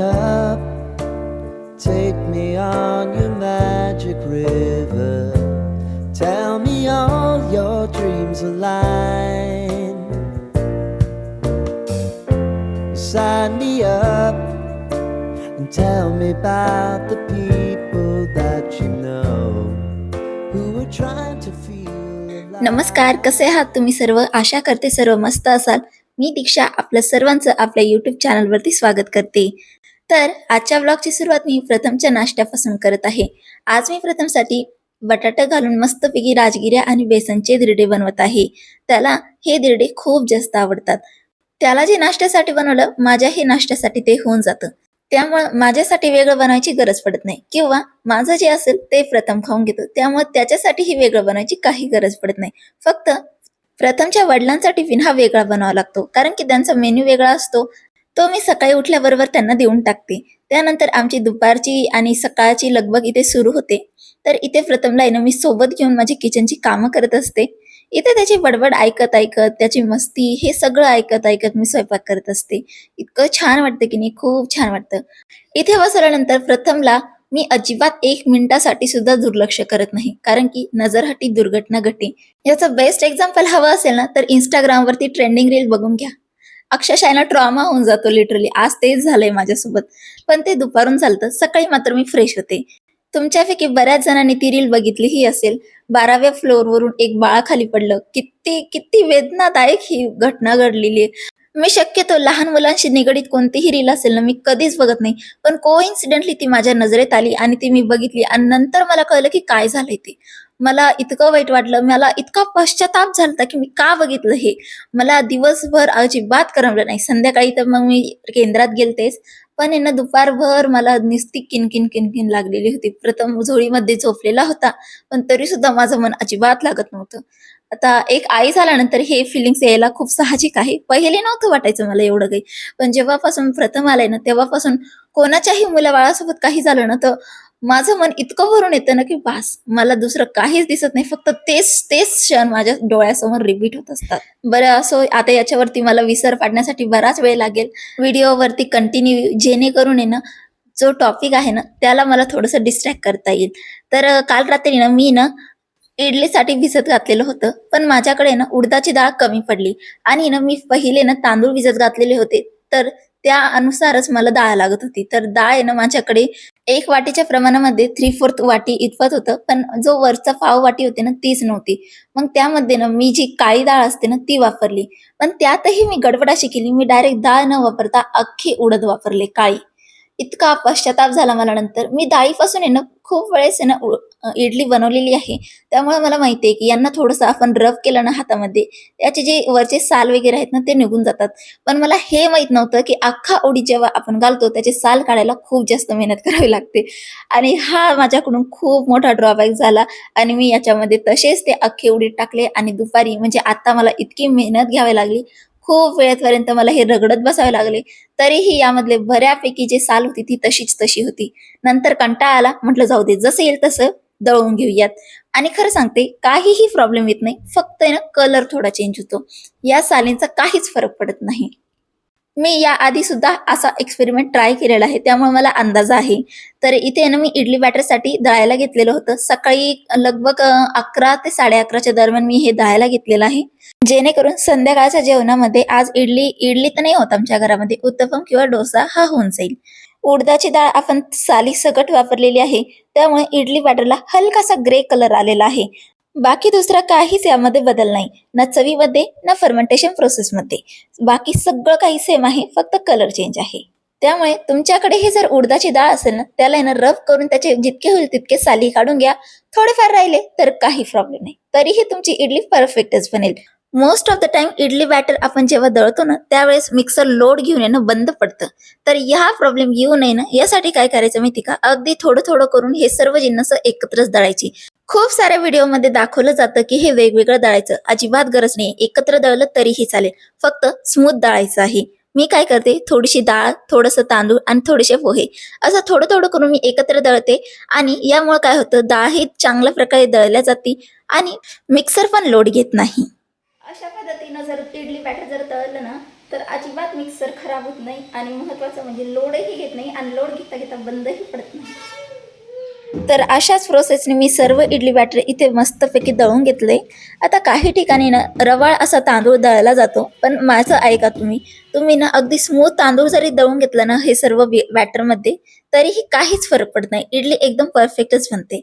up. Take me on your magic river. Tell me all your dreams align. Sign me up and tell me about the people that you know who are trying to feel alive. नमस्कार कसे आहात तुम्ही सर्व आशा करते सर्व मस्त असाल मी दीक्षा आपल्या सर्वांचं आपल्या यूट्यूब चॅनलवरती स्वागत करते तर आजच्या ब्लॉगची सुरुवात मी प्रथमच्या नाश्त्यापासून करत आहे. आज मी प्रथमसाठी बटाटा घालून मस्तपैकी राजगिऱ्या आणि बेसनचे दिरडे बनवत आहे. त्याला हे दिरडे खूप जास्त आवडतात. त्याला जे नाश्त्यासाठी बनवलं माझ्या हे नाश्त्यासाठी ते होऊन जातं. त्यामुळं माझ्यासाठी वेगळं बनवायची गरज पडत नाही. किंवा माझं जे असेल ते प्रथम खाऊन घेतो. त्यामुळे त्याच्यासाठीही वेगळं बनवायची काही गरज पडत नाही. फक्त प्रथमच्या वडिलांचा टिफिन हा वेगळा बनावा लागतो. कारण की त्यांचा मेन्यू वेगळा असतो. तो मी सकाळी उठल्याबरोबर त्यांना देऊन टाकते. त्यानंतर आमची दुपारची आणि सकाळची लगबग इथे सुरू होते. तर इथे प्रथमला आहे ना मी सोबत घेऊन माझी किचनची कामं करत असते. इथे त्याची बडबड ऐकत ऐकत त्याची मस्ती हे सगळं ऐकत ऐकत मी स्वयंपाक करत असते. इतकं छान वाटतं की नाही खूप छान वाटतं. इथे बसल्यानंतर प्रथमला मी अजिबात एक मिनिटासाठी सुद्धा दुर्लक्ष करत नाही. कारण की नजरहटी दुर्घटना घटे. याचं बेस्ट एक्झाम्पल हवं असेल ना तर इंस्टाग्रामवरती ट्रेंडिंग रील बघून घ्या. अक्षरशः ना ट्रॉमा होऊन जातो लिटरली आज तेच झालंय माझ्यासोबत. पण ते दुपारून चालतं सकाळी मात्र मी फ्रेश होते. तुमच्यापैकी बऱ्याच जणांनी ती रील बघितलीही असेल. बाराव्या फ्लोअरवरून एक बाळ खाली पडलं. किती किती वेदनादायक ही घटना घडलेली आहे. मी शक्यतो लहान मुलांशी निगडीत कोणतीही रील असेल ना मी कधीच बघत नाही. पण को इन्सिडेंटली ती माझ्या नजरेत आली आणि ती मी बघितली आणि नंतर मला कळलं की काय झालंय ते. मला इतकं वाईट वाटलं. मला इतका पश्चाताप झाला की मी का बघितलं हे? मला दिवसभर अजिबात करमलं नाही. संध्याकाळी तर मग मी केंद्रात गेलतेच. पण यांना दुपारभर मला निस्ती किनकिन किनकिन लागलेली होती. प्रथम झोळीमध्ये झोपलेला होता पण तरी सुद्धा माझं मन अजिबात लागत नव्हतं. आता एक आई झाल्यानंतर हे फिलिंग्स यायला खूप साहजिक आहे. पहिले नव्हतं वाटायचं मला एवढं काही. पण जेव्हापासून प्रथम आलंय ना तेव्हापासून कोणाच्याही मुलाबाळासोबत काही झालं ना तर माझं मन इतकं भरून येतं ना की बास मला दुसरं काहीच दिसत नाही. फक्त तेच तेच क्षण माझ्या डोळ्यासमोर रिपीट होत असतात. बरं असो आता याच्यावरती मला विसर पाडण्यासाठी बराच वेळ लागेल. व्हिडिओवरती कंटिन्यू जेणेकरून आहे ना जो टॉपिक आहे ना त्याला मला थोडंसं डिस्ट्रॅक्ट करता येईल. तर काल रात्री ना मी ना इडलीसाठी भिजत घातलेलं होतं पण माझ्याकडे ना उडदाची डाळ कमी पडली. आणि ना मी पहिले ना तांदूळ भिजत घातलेले होते. तर त्या अनुसारच मला डाळ लागत होती. तर डाळ आहे ना माझ्याकडे एक वाटीच्या प्रमाणामध्ये थ्री फोर्थ वाटी इतपत होतं. पण जो वरचा पाव वाटी होते ना तीच नव्हती. मग त्यामध्ये ना मी जी काळी डाळ असते ना ती वापरली. पण त्यातही मी गडबड अशी केली. मी डायरेक्ट डाळ न वापरता अख्खी उडद वापरले काळी. इतका पश्चाताप झाला मला नंतर. मी डाळीपासून आहे ना खूप वेळेस आहे ना इडली बनवलेली आहे. त्यामुळे मला माहिती आहे की यांना थोडंसं आपण रफ केलं ना हातामध्ये त्याचे जे वरचे साल वगैरे आहेत ना ते निघून जातात. पण मला हे माहीत नव्हतं की अख्खा उडी जेव्हा आपण घालतो त्याचे साल काढायला खूप जास्त मेहनत करावी लागते. आणि हा माझ्याकडून खूप मोठा ड्रॉबॅक झाला आणि मी याच्यामध्ये तसेच ते अख्खे उडीत टाकले आणि दुपारी म्हणजे आता मला इतकी मेहनत घ्यावी लागली. खूप वेळेपर्यंत मला हे रगडत बसावे लागले. तरीही यामधले बऱ्यापैकी जे साल होती ती तशीच तशी होती. नंतर कंटाळा आला म्हटलं जाऊ दे जसं येईल तसं दळून घेऊयात. आणि खरं सांगते काहीही प्रॉब्लेम येत नाही. फक्त ना कलर थोडा चेंज होतो. या सालींचा काहीच फरक पडत नाही. मी या आधी सुद्धा असा एक्सपेरिमेंट ट्राय केलेला आहे. त्यामुळे मला अंदाज आहे. तर इथे ना मी इडली बॅटरसाठी दळायला घेतलेलं होतं. सकाळी लगभग अकरा ते साडे अकराच्या दरम्यान मी हे दळायला घेतलेलं आहे. जेणेकरून संध्याकाळच्या जेवणामध्ये आज इडली इडली तर नाही होत आमच्या घरामध्ये. उत्तपम किंवा डोसा हा होऊन जाईल. उडदाची डाळ आपण साली सकट वापरलेली आहे. त्यामुळे इडली बॅटरला हलकासा ग्रे कलर आलेला आहे. बाकी दुसरा काहीच यामध्ये बदल नाही. ना चवीमध्ये ना फर्मेंटेशन प्रोसेसमध्ये बाकी सगळं काही सेम आहे फक्त कलर चेंज आहे. त्यामुळे तुमच्याकडे हे जर उडदाची डाळ असेल ना त्याला आहे ना रफ करून त्याचे जितके होईल तितके साली काढून घ्या. थोडेफार राहिले तर काही प्रॉब्लेम नाही. तरीही तुमची इडली परफेक्टच बनेल. Most of the time idli batter आपण जेव्हा दळतो ना त्यावेळेस मिक्सर लोड घेऊन येणं बंद पडतं. तर ह्या प्रॉब्लेम येऊ नये ना यासाठी काय करायचं माहिती का? अगदी थोडं थोडं करून हे सर्व जिन्नस एकत्रच दळायची. खूप साऱ्या व्हिडिओमध्ये दाखवलं जातं की हे वेगवेगळं दळायचं. अजिबात गरज नाही. एकत्र दळलं तरीही चालेल. फक्त स्मूथ दळायचं आहे. मी काय करते? थोडीशी डाळ थोडंसं तांदूळ आणि थोडेसे पोहे. असं थोडं थोडं करून मी एकत्र दळते आणि यामुळे काय होतं? डाळ ही चांगल्या प्रकारे दळल्या जाते आणि मिक्सर पण लोड घेत नाही. अशा पद्धतीनं जर इडली बॅटर जर तळलं ना तर अजिबात मिक्सर खराब होत नाही आणि महत्त्वाचं म्हणजे लोडही घेत नाही आणि लोड घेता घेता बंदही पडत नाही. तर अशाच प्रोसेसने मी सर्व इडली बॅटर इथे मस्तपैकी दळून घेतले. आता काही ठिकाणी ना रवाळ असा तांदूळ दळला जातो पण माझं ऐका तुम्ही. तुम्ही ना अगदी स्मूथ तांदूळ जरी दळून घेतलं ना हे सर्व बॅटरमध्ये तरीही काहीच फरक पडत नाही. इडली एकदम परफेक्टच बनते.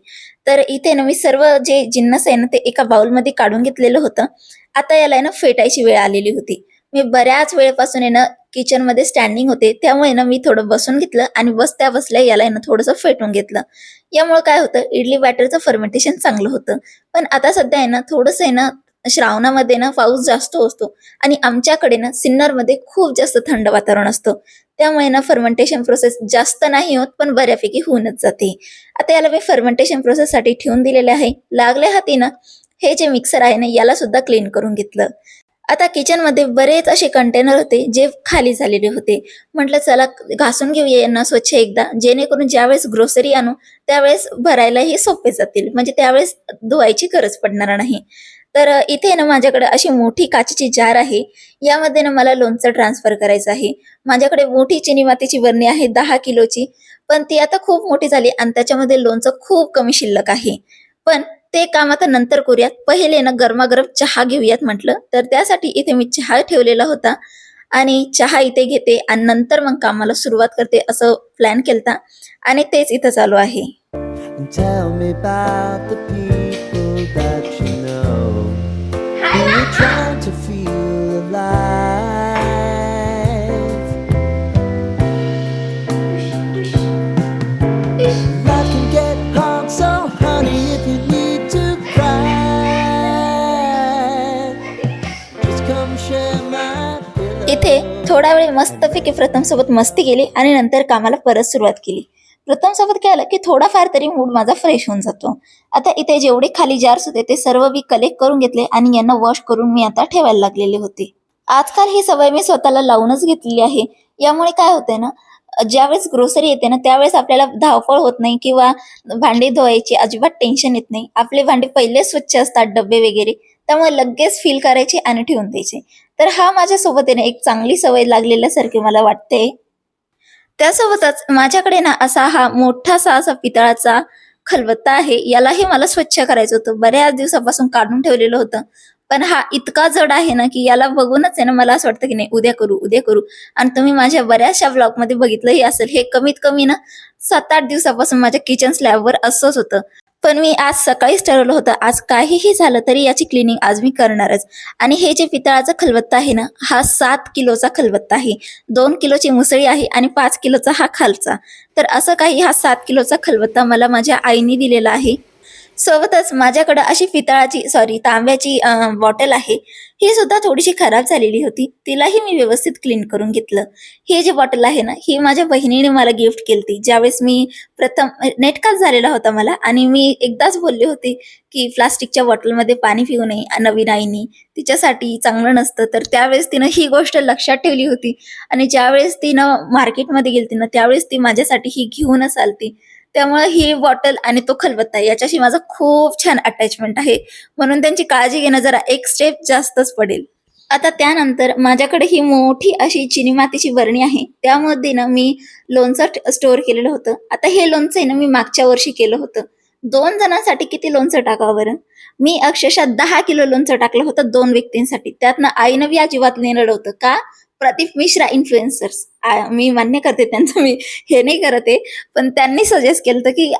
तर इथे ना मी सर्व जे जिन्नस आहे ना ते एका बाउलमध्ये काढून घेतलेलं होतं. आता याला ना फेटायची वेळ आलेली होती. मी बऱ्याच वेळेपासून आहे ना किचनमध्ये स्टँडिंग होते त्यामुळे ना मी थोडं बसून घेतलं आणि बसत्या बसल्या याला आहे ना थोडंसं फेटून घेतलं. यामुळे काय होतं इडली बॅटरचं फर्मेंटेशन चांगलं होतं. पण आता सध्या आहे ना थोडंसं आहे ना श्रावणामध्ये ना पाऊस जास्त असतो आणि आमच्याकडे ना सिन्नरमध्ये खूप जास्त थंड वातावरण असतं. त्यामुळे ना फर्मेंटेशन प्रोसेस जास्त नाही होत पण बऱ्यापैकी होऊनच जाते. आता याला मी फर्मेंटेशन प्रोसेससाठी ठेवून दिलेले आहे. लागल्या हाती ना हे जे मिक्सर आहे ना याला सुद्धा क्लीन करून घेतलं. आता किचनमध्ये बरेच असे कंटेनर होते जे खाली झालेले होते. म्हटलं चला घासून घेऊया यांना स्वच्छ एकदा. जेणेकरून ज्यावेळेस ग्रोसरी आणू त्यावेळेस भरायलाही सोपे जातील. म्हणजे त्यावेळेस धुवायची गरज पडणार नाही. तर इथे ना माझ्याकडे अशी मोठी काचेची जार आहे. यामध्ये ना मला लोणचं ट्रान्सफर करायचं आहे. माझ्याकडे मोठी चिनी मातीची बरणी आहे दहा किलोची. पण ती आता खूप मोठी झाली आणि त्याच्यामध्ये लोणचं खूप कमी शिल्लक आहे. पण ते काम आता नंतर करूयात. पहिले ना गरमागरम चहा घेऊयात म्हटलं. तर त्यासाठी इथे मी चहा ठेवलेला होता. आणि चहा इथे घेते आणि नंतर मग कामाला सुरुवात करते असं प्लॅन केलता. आणि तेच इथं चालू आहे. की प्रथम सोबत मस्ती केली आणि नंतर कामाला परत सुरुवात केली. प्रथम सोबत केलं की थोडाफार तरी मूड माझा फ्रेश होऊन जातो. आता इथे जेवढे खाली जार्स होते ते सर्व मी कलेक्ट करून घेतले आणि यांना वॉश करून मी आता ठेवायला लागलेले होते. आजकाल ही सवय मी स्वतःला लावूनच घेतलेली आहे. यामुळे काय होतंय ना ज्यावेळेस ग्रोसरी येते ना त्यावेळेस आपल्याला धावपळ होत नाही किंवा भांडी धुवायची अजिबात टेन्शन येत नाही. आपले भांडे पहिले स्वच्छ असतात डबे वगैरे. त्यामुळे लगेच फील करायचे आणि ठेवून द्यायचे. तर हा माझ्यासोबत आहे एक चांगली सवय लागलेल्यासारखी मला वाटते. त्यासोबतच माझ्याकडे ना असा हा मोठासा असा पितळाचा खलबत्ता आहे यालाही मला स्वच्छ करायचं होतं. बऱ्याच दिवसापासून काढून ठेवलेलं होतं. पण हा इतका जड आहे ना की याला बघूनच आहे ना मला असं वाटतं की नाही उद्या करू उद्या करू. आणि तुम्ही माझ्या बऱ्याचशा ब्लॉगमध्ये बघितलंही असेल. हे कमीत कमी ना सात आठ दिवसापासून माझ्या किचन स्लॅबवर असंच होतं. पण मी आज सकाळीच ठरवलं होतं आज काहीही झालं तरी याची क्लिनिंग आज मी करणारच. आणि हे जे पितळाचा खलबत्ता आहे ना हा सात किलोचा खलबत्ता आहे. दोन किलोची मुसळी आहे आणि पाच किलोचा हा खालचा. तर असं काही हा सात किलोचा खलबत्ता मला माझ्या आईने दिलेला आहे. सोबतच माझ्याकडं अशी पितळाची सॉरी तांब्याची बॉटल आहे. ही सुद्धा थोडीशी खराब झालेली होती. तिलाही मी व्यवस्थित क्लीन करून घेतलं. ही जी बॉटल आहे ना ही माझ्या बहिणीने मला गिफ्ट केली ज्यावेळेस मी प्रथम नेटकाच झालेला होता मला आणि मी एकदाच बोलले होते की प्लास्टिकच्या बॉटलमध्ये पाणी पिऊ नये नवीन आईनी तिच्यासाठी चांगलं नसतं. तर त्यावेळेस तिनं ही गोष्ट लक्षात ठेवली होती. आणि ज्यावेळेस तिनं मार्केटमध्ये गेली ना त्यावेळेस ती माझ्यासाठी ही घेऊनच आलती. त्यामुळे ही बॉटल आणि तो खलबत्ता याच्याशी माझा खूप छान अटॅचमेंट आहे. म्हणून त्यांची काळजी घेणं जरा एक स्टेप जास्तच पडेल. आता त्यानंतर माझ्याकडे ही मोठी अशी चिनी मातीची बरणी आहे. त्यामध्ये ना मी लोणचं स्टोअर केलेलं होतं. आता हे लोणचं आहे ना मी मागच्या वर्षी केलं होतं. दोन जणांसाठी किती लोणचं टाकावं बरं? मी अक्षरशः दहा किलो लोणचं टाकलं होतं दोन व्यक्तींसाठी. त्यातनं आईनं बी अजिबात नेलं होतं. का? प्रदीप मिश्रा इन्फ्लुएन्सर्स मी मान्य करते त्यांचं मी हे नाही करत. आहे पण त्यांनी सजेस्ट केलं होतं की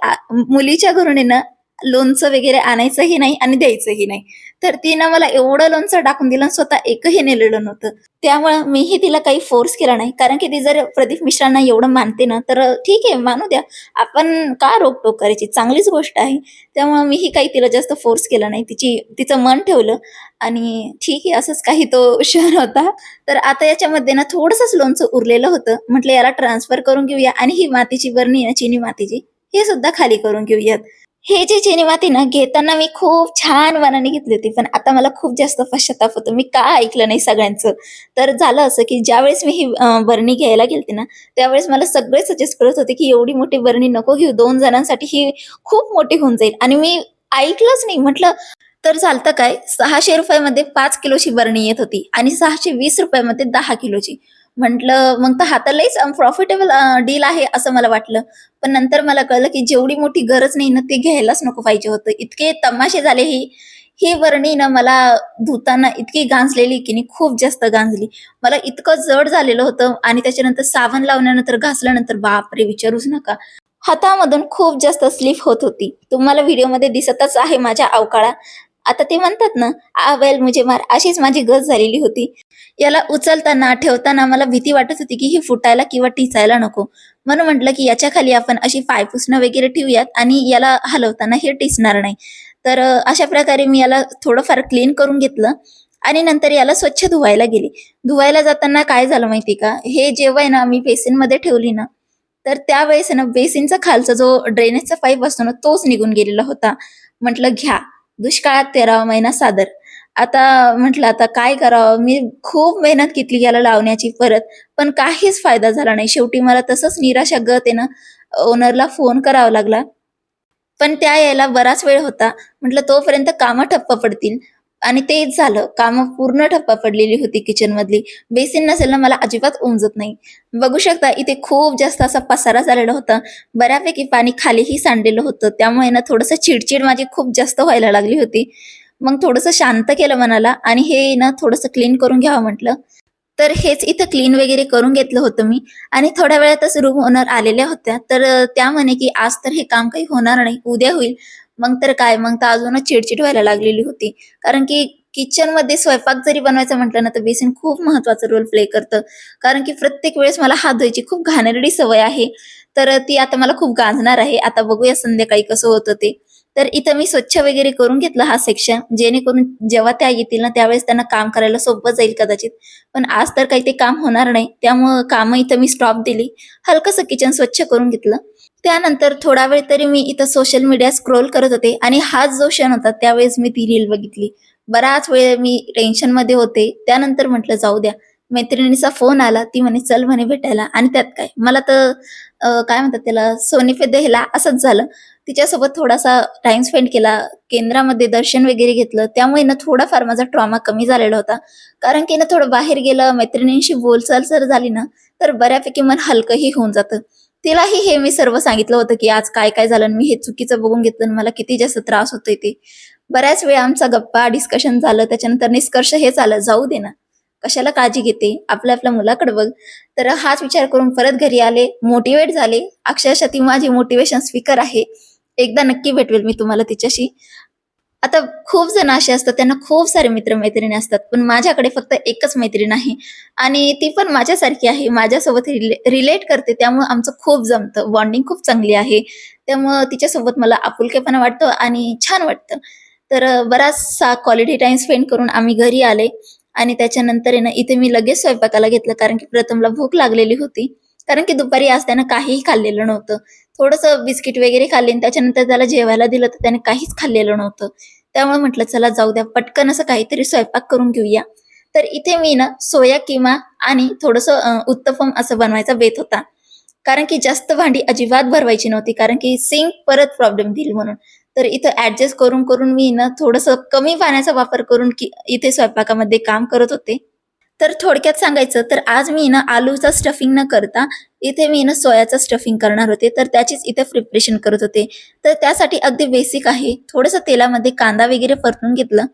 मुलीच्या घरून आहे ना लोणचं वगैरे आणायचंही नाही आणि द्यायचंही नाही. तर तिनं मला एवढं लोणचं टाकून दिलं आणि स्वतः एकही नेलेलं नव्हतं. त्यामुळे मीही तिला काही फोर्स केला नाही. कारण की ती जर प्रदीप मिश्रांना एवढं मानते ना तर ठीक आहे मानू द्या. आपण का रोकटोक करायची? चांगलीच गोष्ट आहे. त्यामुळे मीही काही तिला जास्त फोर्स केला नाही. तिची तिचं मन ठेवलं. आणि ठीक आहे असंच काही तो क्षण होता. तर आता याच्यामध्ये ना थोडंसंच लोणचं उरलेलं होतं. म्हटलं याला ट्रान्सफर करून घेऊया. आणि ही मातीची बरणी आहे ना चिनी मातीची हे सुद्धा खाली करून घेऊयात. हे जे चिनी माती ना घेताना मी खूप छान मनाने घेतली होती पण आता मला खूप जास्त पश्चाताप होतो. मी का ऐकलं नाही सगळ्यांचं? तर झालं असं की ज्यावेळेस मी ही बरणी घ्यायला गेलते ना त्यावेळेस मला सगळे सजेस्ट करत होते की एवढी मोठी बरणी नको घेऊ दोन जणांसाठी ही खूप मोठी होऊन जाईल. आणि मी ऐकलंच नाही. म्हटलं तर झालतं काय? सहाशे रुपयामध्ये पाच किलोची बरणी येत होती आणि सहाशे वीस रुपयामध्ये दहा किलोची. म्हटलं मग तर हातालाच प्रॉफिटेबल डील आहे असं मला वाटलं. पण नंतर मला कळलं की जेवढी मोठी गरज नाही ना ते घ्यायलाच नको पाहिजे होतं. इतके तमाशे झाले ही. ही वर्णी ना मला धुताना इतकी गांजलेली की नाही खूप जास्त गांजली. मला इतकं जड झालेलं होतं आणि त्याच्यानंतर साबण लावल्यानंतर घासल्यानंतर बापरे विचारूच नका. हातामधून खूप जास्त स्लिप होत होती. तुम्हाला व्हिडिओमध्ये दिसतच आहे माझ्या अवकाळा. आता ते म्हणतात ना आ बैल मुझे मार अशीच माझी गज झालेली होती. याला उचलताना ठेवताना मला भीती वाटत होती की ही फुटायला किंवा टिचायला नको. म्हणून म्हटलं की याच्या खाली आपण अशी पायपुसणं वगैरे ठेवूयात आणि याला हलवताना हे टिचणार नाही. तर अशा प्रकारे मी याला थोडंफार क्लीन करून घेतलं आणि नंतर याला स्वच्छ धुवायला गेली. धुवायला जाताना काय झालं माहिती का? हे जेव्हा आहे ना मी बेसिनमध्ये ठेवली ना तर त्यावेळेस ना बेसिनचा खालचा जो ड्रेनेजचा पाईप असतो ना तोच निघून गेलेला होता. म्हटलं घ्या. दुष्काळात तेरावा महिना सादर. आता म्हटलं आता काय करावं? मी खूप मेहनत घेतली याला लावण्याची परत पण काहीच फायदा झाला नाही. शेवटी मला तसंच निराशा गत येणं ना ओनरला फोन करावा लागला. पण त्या यायला बराच वेळ होता. म्हटलं तोपर्यंत कामं ठप्प पडतील. आणि तेच झालं. कामं पूर्ण ठप्प पडलेली होती किचन मधली. बेसिन नसेल ना मला अजिबात उमजत नाही. बघू शकता इथे खूप जास्त असा पसारा झालेला होता. बऱ्यापैकी पाणी खालीही सांडलेलं होतं. त्यामुळे ना थोडंसं चिडचिड माझी खूप जास्त व्हायला लागली होती. मग थोडंसं शांत केलं मनाला आणि हे ना थोडंसं क्लीन करून घ्यावं म्हटलं. तर हेच इथं क्लीन वगैरे करून घेतलं होतं मी. आणि थोड्या वेळातच रूम ओनर आलेल्या होत्या. तर त्या म्हणे की आज तर हे काम काही होणार नाही. उद्या होईल. मग तर काय मग तर अजूनच चिडचिड व्हायला लागलेली होती. कारण की किचनमध्ये स्वयंपाक जरी बनवायचं म्हटलं ना तर बेसिन खूप महत्त्वाचा रोल प्ले करतं. कारण की प्रत्येक वेळेस मला हात धुवायची खूप घाणेरडी सवय आहे. तर ती आता मला खूप गांजणार आहे. आता बघूया संध्याकाळी कसं होतं ते. तर इथं मी स्वच्छ वगैरे करून घेतलं हा सेक्शन जेणेकरून जेव्हा त्या येतील ना त्यावेळेस त्यांना काम करायला सोपं जाईल कदाचित. पण आज तर काही ते काम होणार नाही. त्यामुळं कामं इथं मी स्टॉप दिली. हलकंसं किचन स्वच्छ करून घेतलं. त्यानंतर थोडा वेळ तरी मी इथं सोशल मीडिया स्क्रोल करत होते आणि हाच जो क्षण होता त्यावेळेस मी ती रील बघितली. बराच वेळ मी टेन्शनमध्ये होते. त्यानंतर म्हटलं जाऊ द्या. मैत्रिणीचा फोन आला ती म्हणे चल म्हणे भेटायला. आणि त्यात काय? मला तर काय म्हणतात त्याला सोनीफे द्यायला असंच झालं. तिच्यासोबत थोडासा टाइम स्पेंड केला केंद्रामध्ये दर्शन वगैरे घेतलं. त्यामुळे ना थोडाफार माझा ट्रॉमा कमी झालेला होता. कारण की ना थोडं बाहेर गेलं मैत्रिणींशी बोलचाल जर झाली ना तर बऱ्यापैकी मन हलकंही होऊन जातं. तिलाही हे मी सर्व सांगितलं होतं की आज काय काय झालं मी हे चुकीचं बघून घेतलं मला किती जास्त त्रास होतोय ते. बऱ्याच वेळा आमचा गप्पा डिस्कशन झालं त्याच्यानंतर निष्कर्ष हेच आलं जाऊ दे ना. कशाला काळजी घेते? आपल्या आपल्या मुलाकडे बघ. तर हाच विचार करून परत घरी आले मोटिवेट झाले. अक्षरशः ती माझी मोटिवेशन स्पीकर आहे. एकदा नक्की भेटवेल मी तुम्हाला तिच्याशी. आता खूप जण असे असतात त्यांना खूप सारे मित्रमैत्रिणी असतात पण माझ्याकडे फक्त एकच मैत्रीण आहे. आणि ती पण माझ्यासारखी आहे माझ्यासोबत रिलेट करते त्यामुळे आमचं खूप जमतं बॉन्डिंग खूप चांगली आहे. त्यामुळं तिच्यासोबत मला आपुलकेपणा वाटतं आणि छान वाटतं. तर बराचसा क्वालिटी टाइम स्पेंड करून आम्ही घरी आले आणि त्याच्यानंतर आहे ना इथे मी लगेच स्वयंपाकाला घेतलं कारण की प्रथमला भूक लागलेली होती. कारण की दुपारी आज त्यानं काहीही खाल्लेलं नव्हतं. थोडंसं बिस्किट वगैरे खाल्ले आणि त्याच्यानंतर त्याला जेवायला दिलं तर त्याने काहीच खाल्लेलं नव्हतं. त्यामुळे म्हटलं चला जाऊ द्या पटकन असं काहीतरी स्वयंपाक करून घेऊया. तर इथे मी ना सोया किमा आणि थोडंसं उत्तपम असं बनवायचा बेत होता. कारण की जास्त भांडी अजिबात भरवायची नव्हती कारण की सिंक परत प्रॉब्लेम देईल म्हणून. तर इथं ऍडजस्ट करून करून मी ना थोडंसं कमी पाण्याचा वापर करून की इथे स्वयंपाकामध्ये काम करत होते. तर थोडक्यात सांगायचं तर आज मी ना आलूचा स्टफिंग न करता इथे मी ना सोयाचं स्टफिंग करणार होते. तर त्याचीच इथे प्रिपरेशन करत होते. तर त्यासाठी अगदी बेसिक आहे. थोडंसं तेलामध्ये कांदा वगैरे परतून घेतलं.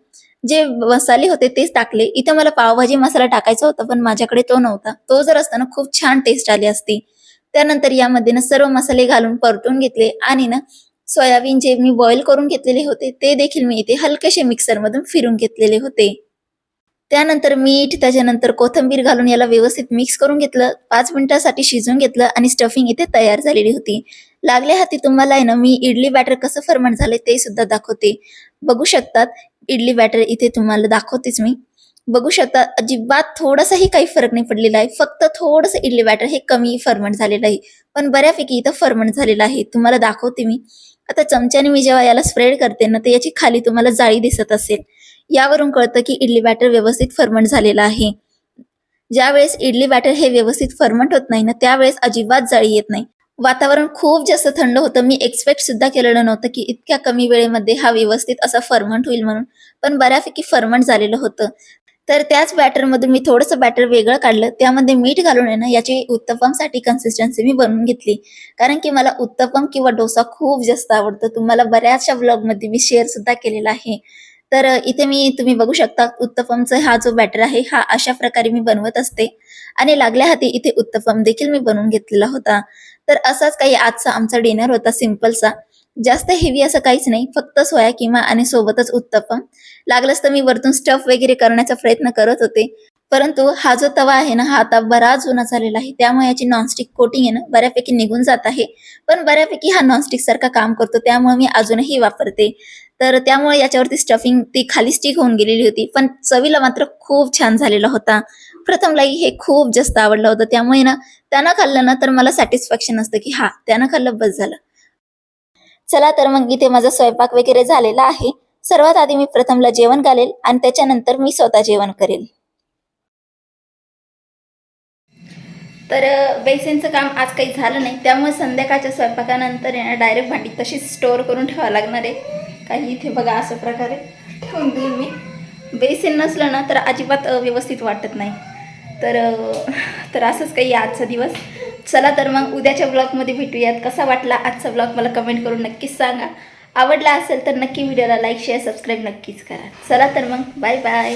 जे मसाले होते तेच टाकले. इथं मला पावभाजी मसाला टाकायचा होता पण माझ्याकडे तो नव्हता. तो जर असताना खूप छान टेस्ट आली असती. त्यानंतर यामध्ये ना सर्व मसाले घालून परतून घेतले आणि ना सोयाबीन जे मी बॉईल करून घेतलेले होते ते देखील मी इथे हलकेसे मिक्सरमधून फिरून घेतलेले होते. त्यानंतर मीठ त्याच्यानंतर कोथिंबीर घालून याला व्यवस्थित मिक्स करून घेतलं. पाच मिनिटासाठी शिजवून घेतलं आणि स्टफिंग इथे तयार झालेली होती. लागल्या हाती तुम्हाला आहे ना मी इडली बॅटर कसं फर्मंट झाले ते सुद्धा दाखवते. बघू शकतात. इडली बॅटर इथे तुम्हाला दाखवतेच मी. बघू शकता अजिबात थोडासाही काही फरक नाही पडलेला आहे. फक्त थोडंसं इडली बॅटर हे कमी फर्मंट झालेलं आहे. पण बऱ्यापैकी इथं फर्मंट झालेलं आहे. तुम्हाला दाखवते मी. आता चमच्याने मी जेव्हा याला स्प्रेड करते ना तर याची खाली तुम्हाला जाळी दिसत असेल. यावरून कळतं की इडली बॅटर व्यवस्थित फर्मंट झालेलं आहे. ज्यावेळेस इडली बॅटर हे व्यवस्थित फर्मंट होत नाही ना त्यावेळेस अजिबात जाळी येत नाही. वातावरण खूप जास्त थंड होतं. मी एक्सपेक्ट सुद्धा केलेलं नव्हतं की इतक्या कमी वेळेमध्ये हा व्यवस्थित असा फर्मंट होईल म्हणून. पण बऱ्यापैकी फर्मंट झालेलं होतं. तर त्याच बॅटरमधून मी थोडंसं बॅटर वेगळं काढलं. त्यामध्ये मीठ घालून येणं याची उत्तपमसाठी कन्सिस्टन्सी मी बनवून घेतली. कारण की मला उत्तपम किंवा डोसा खूप जास्त आवडतो. तुम्हाला बऱ्याचशा ब्लॉगमध्ये मी शेअर सुद्धा केलेला आहे. तर इथे मी तुम्ही बघू शकता उत्तपमचा हा जो बॅटर आहे हा अशा प्रकारे मी बनवत असते. आणि लागल्या हाती इथे उत्तपम देखील मी बनवून घेतलेला होता. तर असाच काही आजचा आमचा डिनर होता सिम्पलचा जास्त हेवी असं काहीच नाही फक्त सोया किमा आणि सोबतच उत्तपम. लागलंच तर मी वरतून स्टफ वगैरे करण्याचा प्रयत्न करत होते. परंतु हा जो तवा आहे ना हा आता बराच जुना झालेला आहे. त्यामुळे याची नॉनस्टिक कोटिंग आहे ना बऱ्यापैकी निघून जात आहे. पण बऱ्यापैकी हा नॉनस्टिक सारखा काम करतो त्यामुळे मी अजूनही वापरते. तर त्यामुळे याच्यावरती स्टफिंग ती खाली स्टिक होऊन गेलेली होती. पण चवीला मात्र खूप छान झालेला होता. प्रथमलाही हे खूप जास्त आवडलं होतं. त्यामुळे ना त्यानं खाल्लं ना तर मला सॅटिस्फॅक्शन असतं की हा त्यानं खाल्लं बस झालं. चला तर मग इथे माझा स्वयंपाक वगैरे झालेला आहे. सर्वात आधी मी प्रथमला जेवण घालेल आणि त्याच्यानंतर मी स्वतः जेवण करेल. तर बेसिनचं काम आज काही झालं नाही. त्यामुळे संध्याकाळच्या स्वयंपाकानंतर डायरेक्ट भांडी तशीच स्टोअर करून ठेवावं लागणार आहे. काही इथे बघा अशा प्रकारे ठेवून देईल मी. बेसिन नसलं ना तर अजिबात व्यवस्थित वाटत नाही. तर तर असंच काही आजचा दिवस. चला तर मग उद्याच्या ब्लॉगमध्ये भेटूयात. कसा वाटला आजचा ब्लॉग मला कमेंट करून नक्कीच सांगा. आवडला असेल तर नक्की व्हिडिओला लाईक शेअर सबस्क्राईब नक्कीच करा. चला तर मग बाय बाय